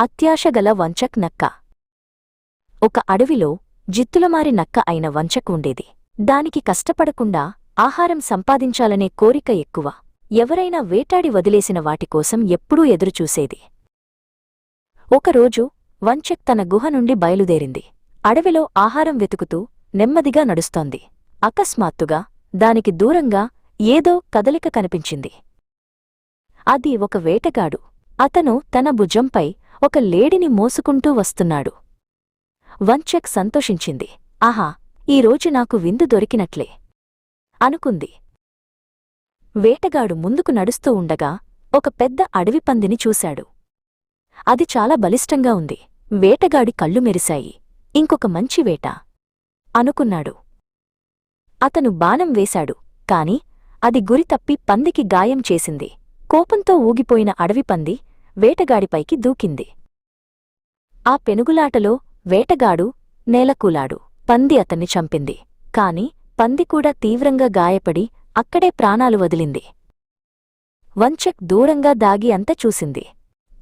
అత్యాశగల వంచక్ నక్క. ఒక అడవిలో జిత్తులమారి నక్క అయిన వంచక్ ఉండేది. దానికి కష్టపడకుండా ఆహారం సంపాదించాలనే కోరిక ఎక్కువ. ఎవరైనా వేటాడి వదిలేసిన వాటికోసం ఎప్పుడూ ఎదురుచూసేది. ఒకరోజు వంచక్ తన గుహ నుండి బయలుదేరింది. అడవిలో ఆహారం వెతుకుతూ నెమ్మదిగా నడుస్తోంది. అకస్మాత్తుగా దానికి దూరంగా ఏదో కదలిక కనిపించింది. అది ఒక వేటగాడు. అతను తన భుజంపై ఒక లేడిని మోసుకుంటూ వస్తున్నాడు. వంచక్ సంతోషించింది. ఆహా ఈరోజు నాకు విందు దొరికినట్లే. అనుకుంది. వేటగాడు ముందుకు నడుస్తూ ఉండగా ఒక పెద్ద అడవి పందిని చూశాడు. అది చాలా బలిష్టంగా ఉంది. వేటగాడి కళ్ళు మెరిశాయి. ఇంకొక మంచి వేట అనుకున్నాడు. అతను బాణం వేశాడు కాని అది గురి తప్పి పందికి గాయం చేసింది. కోపంతో ఊగిపోయిన అడవి పంది వేటగాడిపైకి దూకింది. ఆ పెనుగులాటలో వేటగాడు నేలకూలాడు. పంది అతన్ని చంపింది. కాని పంది కూడా తీవ్రంగా గాయపడి అక్కడే ప్రాణాలు వదిలింది. వంచక్ దూరంగా దాగి అంత చూసింది.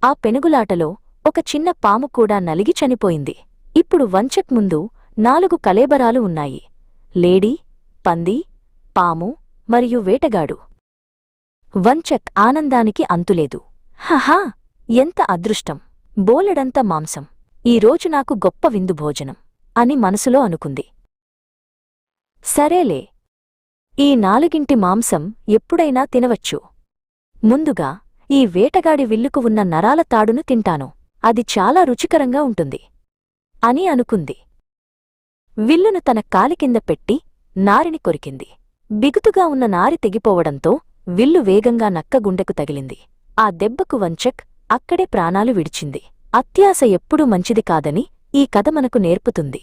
ఆ పెనుగులాటలో ఒక చిన్న పాము కూడా నలిగి చనిపోయింది. ఇప్పుడు వంచక్ ముందు నాలుగు కలేబరాలు ఉన్నాయి. లేడీ పంది పాము మరియు వేటగాడు. వంచక్ ఆనందానికి అంతులేదు. హహా! ఎంత అదృష్టం బోలెడంత మాంసం. ఈరోజు నాకు గొప్ప విందు భోజనం అని మనసులో అనుకుంది. సరేలే. ఈ నాలుగింటి మాంసం ఎప్పుడైనా తినవచ్చు. ముందుగా ఈ వేటగాడి విల్లుకు ఉన్న నరాల తాడును తింటాను. అది చాలా రుచికరంగా ఉంటుంది అని అనుకుంది. విల్లును తన కాలి కింద పెట్టి నారిని కొరికింది. బిగుతుగా ఉన్న నారి తెగిపోవడంతో విల్లు వేగంగా నక్క గుండెకు తగిలింది. ఆ దెబ్బకు వంచక్ అక్కడే ప్రాణాలు విడిచింది. అత్యాశ ఎప్పుడూ మంచిది కాదని ఈ కథ మనకు నేర్పుతుంది.